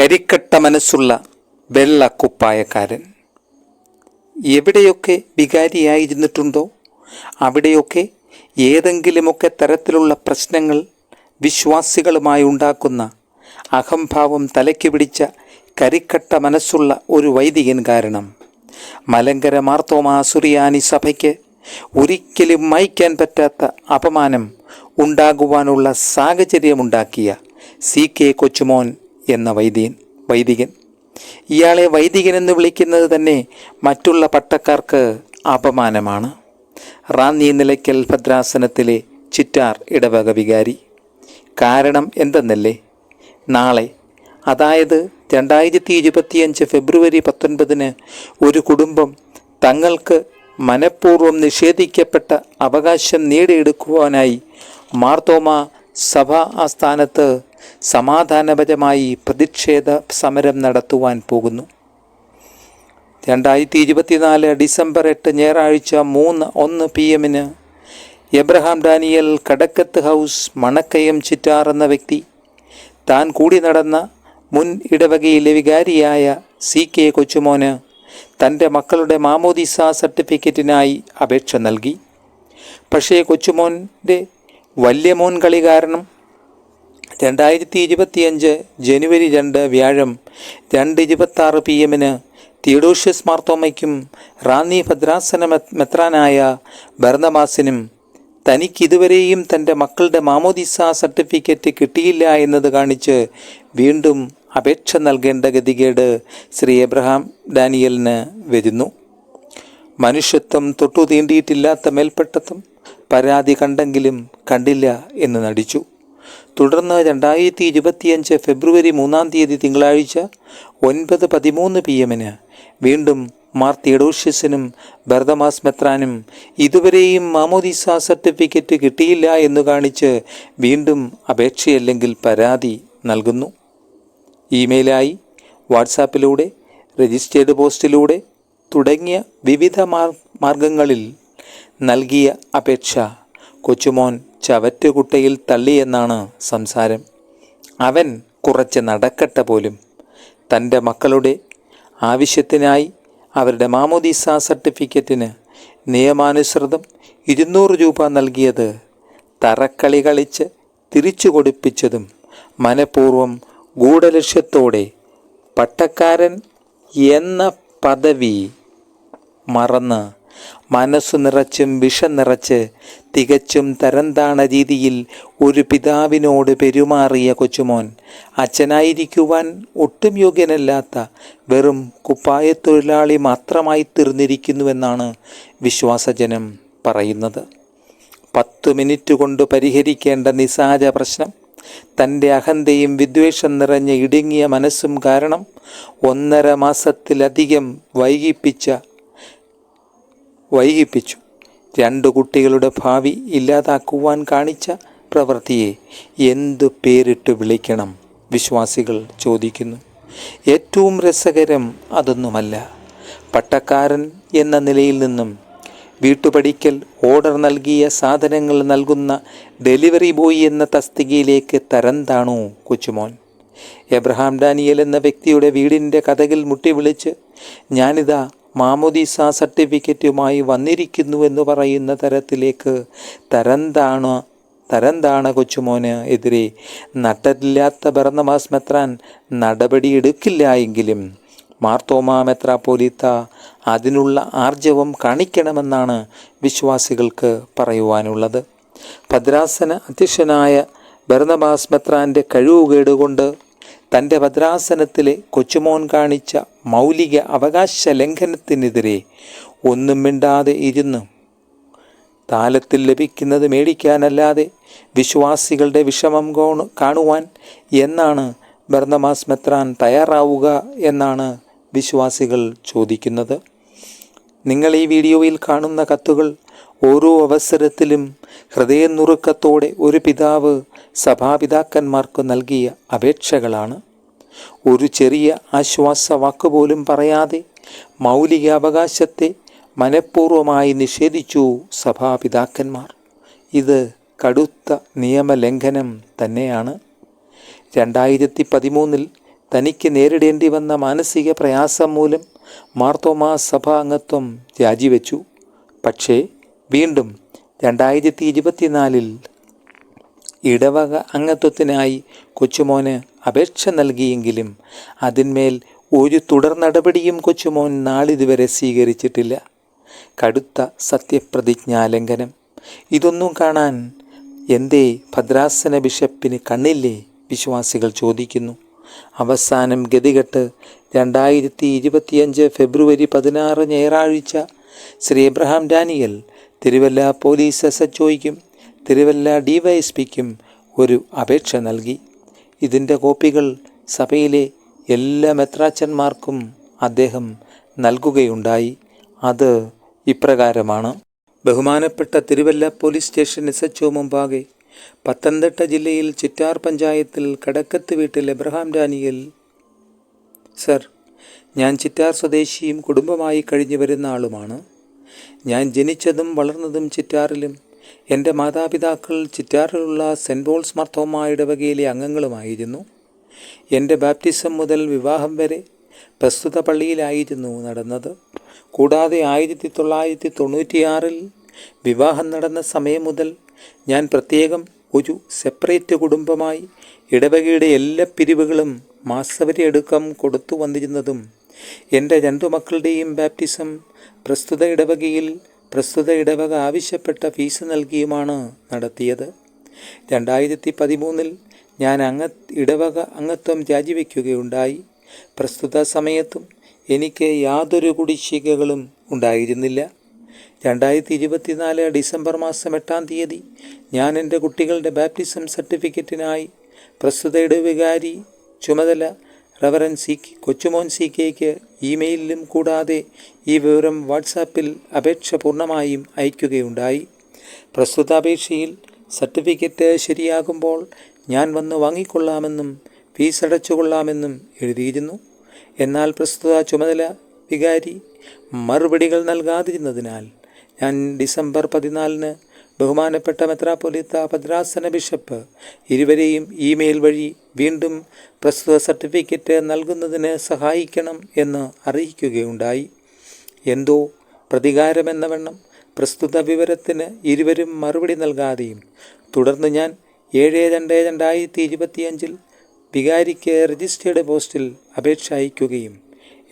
കരിക്കട്ട മനസ്സുള്ള വെള്ള കുപ്പായക്കാരൻ. എവിടെയൊക്കെ വികാരിയായിരുന്നിട്ടുണ്ടോ? അവിടെയൊക്കെ ഏതെങ്കിലുമൊക്കെ തരത്തിലുള്ള പ്രശ്നങ്ങൾ വിശ്വാസികളുമായി ഉണ്ടാക്കുന്ന അഹംഭാവം തലയ്ക്ക് പിടിച്ച കരിക്കട്ട മനസ്സുള്ള ഒരു വൈദികൻ കാരണം. മലങ്കര മാർത്തോമാ സുറിയാനി സഭയ്ക്ക് ഒരിക്കലും മായ്ക്കാൻ പറ്റാത്ത അപമാനം ഉണ്ടാകുവാനുള്ള സാഹചര്യമുണ്ടാക്കിയ സി കെ കൊച്ചുമോൻ എന്ന വൈദികൻ വൈദികൻ. ഇയാളെ വൈദികൻ എന്ന് വിളിക്കുന്നത് തന്നെ മറ്റുള്ള പട്ടക്കാർക്ക് അപമാനമാണ്. റാന്നി നിലയ്ക്കൽ ഭദ്രാസനത്തിലെ ചിറ്റാർ ഇടവക വികാരി. കാരണം എന്തെന്നല്ലേ? നാളെ അതായത് രണ്ടായിരത്തി ഇരുപത്തിയഞ്ച് ഫെബ്രുവരി പത്തൊൻപതിന് ഒരു കുടുംബം തങ്ങൾക്ക് മനഃപൂർവം നിഷേധിക്കപ്പെട്ട അവകാശം നേടിയെടുക്കുവാനായി മാർത്തോമ സഭാ ആസ്ഥാനത്ത് സമാധാനപരമായി പ്രതിഷേധ സമരം നടത്തുവാൻ പോകുന്നു. രണ്ടായിരത്തി ഇരുപത്തിനാല് ഡിസംബർ എട്ട് ഞായറാഴ്ച മൂന്ന് ഒന്ന് പി എമ്മിന് എബ്രഹാം ഡാനിയൽ കടക്കത്ത് ഹൗസ് മണക്കയം ചിറ്റാർ എന്ന വ്യക്തി താൻ കൂടി നടന്ന മുൻ ഇടവകയിലെ വികാരിയായ സി കെ കൊച്ചുമോന് തന്റെ മക്കളുടെ മാമോദിസ സർട്ടിഫിക്കറ്റിനായി അപേക്ഷ നൽകി. പക്ഷേ കൊച്ചുമോന്റെ വല്യമോൻ കളി കാരണം രണ്ടായിരത്തി ഇരുപത്തിയഞ്ച് ജനുവരി രണ്ട് വ്യാഴം രണ്ട് ഇരുപത്താറ് പി എമ്മിന് തിയഡോഷ്യസ് മാർത്തോമയ്ക്കും റാന്നി ഭദ്രാസന മെത്രാനായ ബർണമാസിനും തനിക്കിതുവരെയും തന്റെ മക്കളുടെ മാമോദിസ സർട്ടിഫിക്കറ്റ് കിട്ടിയില്ല എന്നത് കാണിച്ച് വീണ്ടും അപേക്ഷ നൽകേണ്ട ഗതികേട് ശ്രീ എബ്രഹാം ഡാനിയലിന് വരുന്നു. മനുഷ്യത്വം തൊട്ടു തീണ്ടിയിട്ടില്ലാത്ത മേൽപ്പെട്ടത്വം പരാതി കണ്ടെങ്കിലും കണ്ടില്ല എന്ന് നടിച്ചു. തുടർന്ന് രണ്ടായിരത്തി ഇരുപത്തിയഞ്ച് ഫെബ്രുവരി മൂന്നാം തീയതി തിങ്കളാഴ്ച ഒൻപത് പതിമൂന്ന് പി എമ്മിന് വീണ്ടും മാർ തിയഡോഷ്യസിനും മെത്രാനും ഇതുവരെയും മാമോദിസ സർട്ടിഫിക്കറ്റ് കിട്ടിയില്ല എന്ന് കാണിച്ച് വീണ്ടും അപേക്ഷയല്ലെങ്കിൽ പരാതി നൽകുന്നു. ഇമെയിലായി വാട്സാപ്പിലൂടെ രജിസ്റ്റേർഡ് പോസ്റ്റിലൂടെ തുടങ്ങിയ വിവിധ മാർ മാർഗങ്ങളിൽ നൽകിയ അപേക്ഷ കൊച്ചുമോൻ ചവറ്റുകുട്ടയിൽ തള്ളിയെന്നാണ് സംസാരം. അവൻ കുറച്ച് നടക്കട്ട പോലും. തന്റെ മക്കളുടെ ആവശ്യത്തിനായി അവരുടെ മാമോദീസ സർട്ടിഫിക്കറ്റിന് നിയമാനുസൃതം ഇരുന്നൂറ് രൂപ നൽകിയത് തറക്കളി കളിച്ച് തിരിച്ചു കൊടുപ്പിച്ചതും മനഃപൂർവം ഗൂഢലക്ഷ്യത്തോടെ പട്ടക്കാരൻ എന്ന പദവി മറന്ന് മനസ്സു നിറച്ചും വിഷം നിറച്ച് തികച്ചും തരംതാണ രീതിയിൽ ഒരു പിതാവിനോട് പെരുമാറിയ കൊച്ചുമോൻ അച്ഛനായിരിക്കുവാൻ ഒട്ടും യോഗ്യനല്ലാത്ത വെറും കുപ്പായത്തൊഴിലാളി മാത്രമായി തീർന്നിരിക്കുന്നുവെന്നാണ് വിശ്വാസജനം പറയുന്നത്. പത്തു മിനിറ്റ് കൊണ്ട് പരിഹരിക്കേണ്ട നിസാര പ്രശ്നം തന്റെ അഹന്തയും വിദ്വേഷം നിറഞ്ഞ ഇടുങ്ങിയ മനസ്സും കാരണം ഒന്നര മാസത്തിലധികം വൈകിപ്പിച്ച വൈകിപ്പിച്ചു. രണ്ടു കുട്ടികളുടെ ഭാവി ഇല്ലാതാക്കുവാൻ കാണിച്ച പ്രവൃത്തിയെ എന്തു പേരിട്ട് വിളിക്കണം? വിശ്വാസികൾ ചോദിക്കുന്നു. ഏറ്റവും രസകരം അതൊന്നുമല്ല. പട്ടക്കാരൻ എന്ന നിലയിൽ നിന്നും വീട്ടുപടിക്കൽ ഓർഡർ നൽകിയ സാധനങ്ങൾ നൽകുന്ന ഡെലിവറി ബോയ് എന്ന തസ്തികയിലേക്ക് തരം താണു കൊച്ചുമോൻ. എബ്രഹാം ഡാനിയൽ എന്ന വ്യക്തിയുടെ വീടിന്റെ കഥകിൽ മുട്ടി വിളിച്ച് ഞാനിതാ മാമോദീസ സർട്ടിഫിക്കറ്റുമായി വന്നിരിക്കുന്നു എന്ന് പറയുന്ന തരത്തിലേക്ക് തരംതാണ തരംതാണ കൊച്ചുമോന് എതിരെ നട്ടരില്ലാത്ത ഭരണമാസ് മെത്രാൻ നടപടിയെടുക്കില്ല എങ്കിലും മാർത്തോമാ പോലീത്ത അതിനുള്ള ആർജവം കാണിക്കണമെന്നാണ് വിശ്വാസികൾക്ക് പറയുവാനുള്ളത്. ഭദ്രാസന അധ്യക്ഷനായ ഭരണമാസ് മെത്രാന്റെ കഴിവുകേടുകൊണ്ട് തന്റെ ഭദ്രാസനത്തിലെ കൊച്ചുമോൻ കാണിച്ച മൗലിക അവകാശ ലംഘനത്തിനെതിരെ ഒന്നും മിണ്ടാതെ ഇരുന്നു. താലത്തിൽ ലഭിക്കുന്നത് മേടിക്കാനല്ലാതെ വിശ്വാസികളുടെ വിഷമം കോണു കാണുവാൻ എന്നാണ് ബർണമാസ് മെത്രാൻ തയ്യാറാവുക എന്നാണ് വിശ്വാസികൾ ചോദിക്കുന്നത്. നിങ്ങൾ ഈ വീഡിയോയിൽ കാണുന്ന കത്തുകൾ ഓരോ അവസരത്തിലും ഹൃദയനുറുക്കത്തോടെ ഒരു പിതാവ് സഭാപിതാക്കന്മാർക്ക് നൽകിയ അപേക്ഷകളാണ്. ഒരു ചെറിയ ആശ്വാസ വാക്കുപോലും പറയാതെ മൗലിക അവകാശത്തെ മനഃപൂർവമായി നിഷേധിച്ചു സഭാപിതാക്കന്മാർ. ഇത് കടുത്ത നിയമലംഘനം തന്നെയാണ്. രണ്ടായിരത്തി പതിമൂന്നിൽ തനിക്ക് നേരിടേണ്ടി വന്ന മാനസിക പ്രയാസം മൂലം മാർത്തോമാ സഭ അംഗത്വം രാജിവെച്ചു. പക്ഷേ വീണ്ടും രണ്ടായിരത്തി ഇരുപത്തിനാലിൽ ഇടവക അംഗത്വത്തിനായി കൊച്ചുമോന് അപേക്ഷ നൽകിയെങ്കിലും അതിന്മേൽ ഒരു തുടർ നടപടിയും കൊച്ചുമോൻ നാളിതുവരെ സ്വീകരിച്ചിട്ടില്ല. കടുത്ത സത്യപ്രതിജ്ഞാലംഘനം. ഇതൊന്നും കാണാൻ എന്തേ ഭദ്രാസന ബിഷപ്പിന് കണ്ണില്ലേ? വിശ്വാസികൾ ചോദിക്കുന്നു. അവസാനം ഗതികെട്ട് രണ്ടായിരത്തി ഇരുപത്തിയഞ്ച് ഫെബ്രുവരി പതിനാറ് ഞായറാഴ്ച Shri Abraham Daniel Thiruvalla police S H Thiruvalla ഡിവൈഎസ്പിക്കും ഒരു അപേക്ഷ നൽകി. ഇതിന്റെ കോപ്പികൾ സഭയിലെ എല്ലാ മെത്രാച്ചന്മാർക്കും അദ്ദേഹം നൽകുകയുണ്ടായി. അത് ഇപ്രകാരമാണ്. ബഹുമാനപ്പെട്ട Thiruvalla police station S H മുമ്പാകെ പത്തനംതിട്ട ജില്ലയിൽ ചിറ്റാർ പഞ്ചായത്തിൽ കടക്കത്ത് വീട്ടിൽ എബ്രഹാം ഡാനിയൽ. സർ ഞാൻ ചിറ്റാർ സ്വദേശിയും കുടുംബമായി കഴിഞ്ഞു വരുന്ന ആളുമാണ്. ഞാൻ ജനിച്ചതും വളർന്നതും ചിറ്റാറിലും എന്റെ മാതാപിതാക്കൾ ചിറ്റാറിലുള്ള സെന്റ് പോൾസ് മർത്തോമ ഇടവകയിലെ അംഗങ്ങളുമായിരുന്നു. എന്റെ ബാപ്റ്റിസം മുതൽ വിവാഹം വരെ പ്രസ്തുത പള്ളിയിലായിരുന്നു നടന്നത്. കൂടാതെ ആയിരത്തി തൊള്ളായിരത്തി തൊണ്ണൂറ്റിയാറിൽ വിവാഹം നടന്ന സമയം മുതൽ ഞാൻ പ്രത്യേകം ഒരു സെപ്പറേറ്റ് കുടുംബമായി ഇടവകയുടെ എല്ലാ പിരിവുകളും മാസവരി എടുക്കം കൊടുത്തു വന്നിരുന്നതും എന്റെ രണ്ടു മക്കളുടെയും ബാപ്റ്റിസം പ്രസ്തുത ഇടവകയിൽ പ്രസ്തുത ഇടവക ആവശ്യപ്പെട്ട ഫീസ് നൽകിയുമാണ് നടത്തിയത്. രണ്ടായിരത്തി പതിമൂന്നിൽ ഞാൻ അംഗ ഇടവക അംഗത്വം രാജിവെക്കുകയുണ്ടായി. പ്രസ്തുത സമയത്തും എനിക്ക് യാതൊരു കുടിശ്ശികകളും ഉണ്ടായിരുന്നില്ല. രണ്ടായിരത്തി ഇരുപത്തിനാല് ഡിസംബർ മാസം എട്ടാം തീയതി ഞാൻ എന്റെ കുട്ടികളുടെ ബാപ്റ്റിസം സർട്ടിഫിക്കറ്റിനായി പ്രസ്തുത ഇടവികാരി ചുമതല റവറൻ സി കൊച്ചുമോൻ സി കെക്ക് ഇമെയിലിലും കൂടാതെ ഈ വിവരം വാട്സാപ്പിൽ അപേക്ഷ പൂർണമായും അയക്കുകയുണ്ടായി. പ്രസ്തുത അപേക്ഷയിൽ സർട്ടിഫിക്കറ്റ് ശരിയാകുമ്പോൾ ഞാൻ വന്ന് വാങ്ങിക്കൊള്ളാമെന്നും ഫീസ് അടച്ചുകൊള്ളാമെന്നും എഴുതിയിരുന്നു. എന്നാൽ പ്രസ്തുത ചുമതല വികാരി മറുപടികൾ നൽകാതിരുന്നതിനാൽ ഞാൻ ഡിസംബർ പതിനാലിന് ബഹുമാനപ്പെട്ട മെത്രാപ്പൊലിത്ത ഭദ്രാസന ബിഷപ്പ് ഇരുവരെയും ഇമെയിൽ വഴി വീണ്ടും പ്രസ്തുത സർട്ടിഫിക്കറ്റ് നൽകുന്നതിന് സഹായിക്കണം എന്ന് അറിയിക്കുകയുണ്ടായി. എന്തോ പ്രതികാരമെന്ന വണ്ണം പ്രസ്തുത വിവരത്തിന് ഇരുവരും മറുപടി നൽകാതെയും തുടർന്ന് ഞാൻ ഏഴ് രണ്ട് രണ്ടായിരത്തി ഇരുപത്തിയഞ്ചിൽ വികാരിക്ക് രജിസ്റ്റേർഡ് പോസ്റ്റിൽ അപേക്ഷ അയക്കുകയും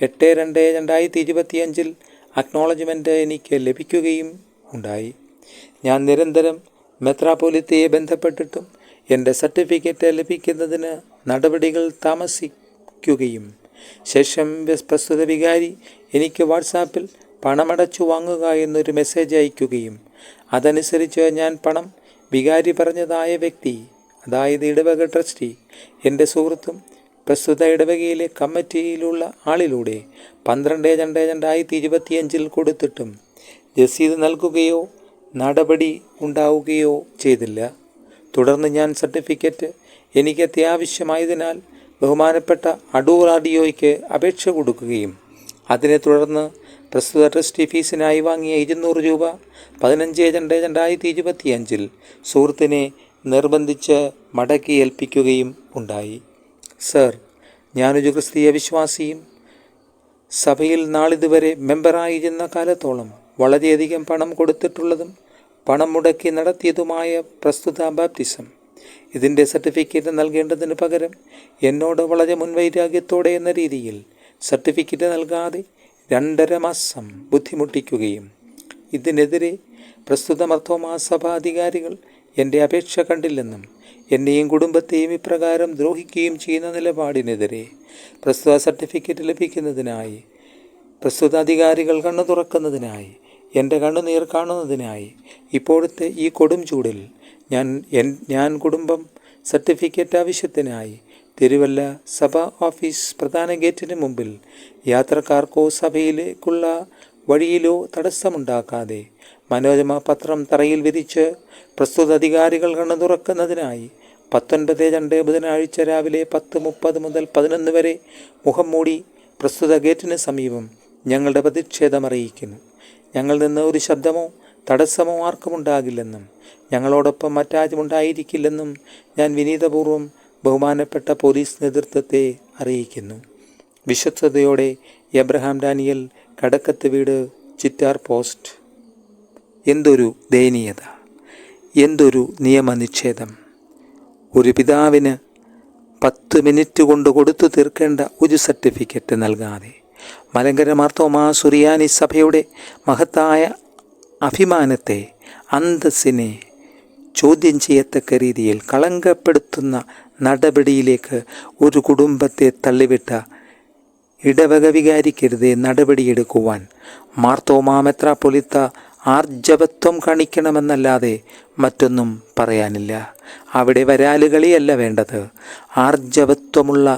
എട്ട് രണ്ട് രണ്ടായിരത്തി ഇരുപത്തിയഞ്ചിൽ അക്നോളജ്മെന്റ് എനിക്ക് ലഭിക്കുകയും ഉണ്ടായി. ഞാൻ നിരന്തരം മെത്രാപോലിത്തയെ ബന്ധപ്പെട്ടിട്ടും എന്റെ സർട്ടിഫിക്കറ്റ് ലഭിക്കുന്നതിന് നടപടികൾ താമസിക്കുകയും ശേഷം പ്രസ്തുത വികാരി എനിക്ക് വാട്സാപ്പിൽ പണമടച്ചു വാങ്ങുക എന്നൊരു മെസ്സേജ് അയക്കുകയും അതനുസരിച്ച് ഞാൻ പണം വികാരി പറഞ്ഞതായ വ്യക്തി അതായത് ഇടവക ട്രസ്റ്റി എന്റെ സുഹൃത്തും പ്രസ്തുത ഇടവകയിലെ കമ്മിറ്റിയിലുള്ള ആളിലൂടെ പന്ത്രണ്ട് രണ്ട് രണ്ടായിരത്തി ഇരുപത്തിയഞ്ചിൽ കൊടുത്തിട്ടും രസീത് നൽകുകയോ നടപടി ഉണ്ടാവുകയോ ചെയ്തില്ല. തുടർന്ന് ഞാൻ സർട്ടിഫിക്കറ്റ് എനിക്ക് അത്യാവശ്യമായതിനാൽ ബഹുമാനപ്പെട്ട അടൂർ ആഡിയോയ്ക്ക് അപേക്ഷ കൊടുക്കുകയും അതിനെ തുടർന്ന് പ്രസ്തുത ട്രസ്റ്റി ഫീസിനായി വാങ്ങിയ ഇരുന്നൂറ് രൂപ പതിനഞ്ച് രണ്ട് രണ്ടായിരത്തി ഇരുപത്തിയഞ്ചിൽ സുഹൃത്തിനെ നിർബന്ധിച്ച് മടക്കി ഏൽപ്പിക്കുകയും ഉണ്ടായി. സർ ഞാനൊരു ക്രിസ്തീയ വിശ്വാസിയും സഭയിൽ നാളിതുവരെ മെമ്പറായിരുന്ന കാലത്തോളം വളരെയധികം പണം കൊടുത്തിട്ടുള്ളതും പണം മുടക്കി നടത്തിയതുമായ പ്രസ്തുത ബാപ്റ്റിസം. ഇതിന്റെ സർട്ടിഫിക്കറ്റ് നൽകേണ്ടതിന് പകരം എന്നോട് വളരെ മുൻവൈരാഗ്യത്തോടെ എന്ന രീതിയിൽ സർട്ടിഫിക്കറ്റ് നൽകാതെ രണ്ടര മാസം ബുദ്ധിമുട്ടിക്കുകയും ഇതിനെതിരെ പ്രസ്തുത മർത്തോമാസഭാധികാരികൾ എന്റെ അപേക്ഷ കണ്ടില്ലെന്നും എന്നെയും കുടുംബത്തെയും ഇപ്രകാരം ദ്രോഹിക്കുകയും ചെയ്യുന്ന നിലപാടിനെതിരെ പ്രസ്തുത സർട്ടിഫിക്കറ്റ് ലഭിക്കുന്നതിനായി പ്രസ്തുത അധികാരികൾ കണ്ണു തുറക്കുന്നതിനായി എന്റെ കണ്ണുനീർ കാണുന്നതിനായി. ഇപ്പോഴത്തെ ഈ കൊടും ചൂടിൽ ഞാൻ എൻ ഞാൻ കുടുംബം സർട്ടിഫിക്കറ്റ് ആവശ്യത്തിനായി തിരുവല്ല സഭാ ഓഫീസ് പ്രധാന ഗേറ്റിന് മുമ്പിൽ യാത്രക്കാർക്കോ സഭയിലേക്കുള്ള വഴിയിലോ തടസ്സമുണ്ടാക്കാതെ മനോരമ പത്രം തറയിൽ വിരിച്ച് പ്രസ്തുത അധികാരികൾ കണ്ണു തുറക്കുന്നതിനായി പത്തൊൻപത് രണ്ട് ബുധനാഴ്ച രാവിലെ പത്ത് മുപ്പത് മുതൽ പതിനൊന്ന് വരെ മുഖം മൂടി പ്രസ്തുത ഗേറ്റിന് സമീപം ഞങ്ങളുടെ പ്രതിഷേധം അറിയിക്കുന്നു. ഞങ്ങളിൽ നിന്ന് ഒരു ശബ്ദമോ തടസ്സമോ ആർക്കും ഉണ്ടാകില്ലെന്നും ഞങ്ങളോടൊപ്പം മറ്റാരും ഉണ്ടായിരിക്കില്ലെന്നും ഞാൻ വിനീതപൂർവം ബഹുമാനപ്പെട്ട പോലീസ് നേതൃത്വത്തെ അറിയിക്കുന്നു. വിശ്വസ്തയോടെ എബ്രഹാം ഡാനിയൽ കടക്കത്ത് വീട് ചിറ്റാർ പോസ്റ്റ്. എന്തൊരു ദയനീയത എന്തൊരു നിയമനിഷേധം. ഒരു പിതാവിന് പത്ത് മിനിറ്റ് കൊണ്ട് കൊടുത്തു തീർക്കേണ്ട ഒരു സർട്ടിഫിക്കറ്റ് നൽകാതെ മലങ്കര മാർത്തോമാ സുറിയാനി സഭയുടെ മഹത്തായ അഭിമാനത്തെ അന്തസ്സിനെ ചോദ്യം ചെയ്യത്തക്ക രീതിയിൽ കളങ്കപ്പെടുത്തുന്ന നടപടിയിലേക്ക് ഒരു കുടുംബത്തെ തള്ളിവിട്ട ഇടവക വികാരിക്കരുത് നടപടിയെടുക്കുവാൻ മാർത്തോമാ മെത്രാപ്പൊലിത്ത ആർജവത്വം കാണിക്കണമെന്നല്ലാതെ മറ്റൊന്നും പറയാനില്ല. അവിടെ വരാലുകളിയല്ല വേണ്ടത്. ആർജവത്വമുള്ള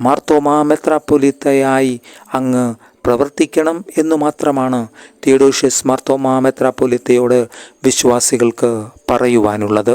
മാർത്തോമാ മെത്രാപ്പൊലിത്തയായി അങ്ങ് പ്രവർത്തിക്കണം എന്നു മാത്രമാണ് തിയഡോഷ്യസ് മാർത്തോമാ മെത്രാപ്പൊലിത്തയോട് വിശ്വാസികൾക്ക് പറയുവാനുള്ളത്.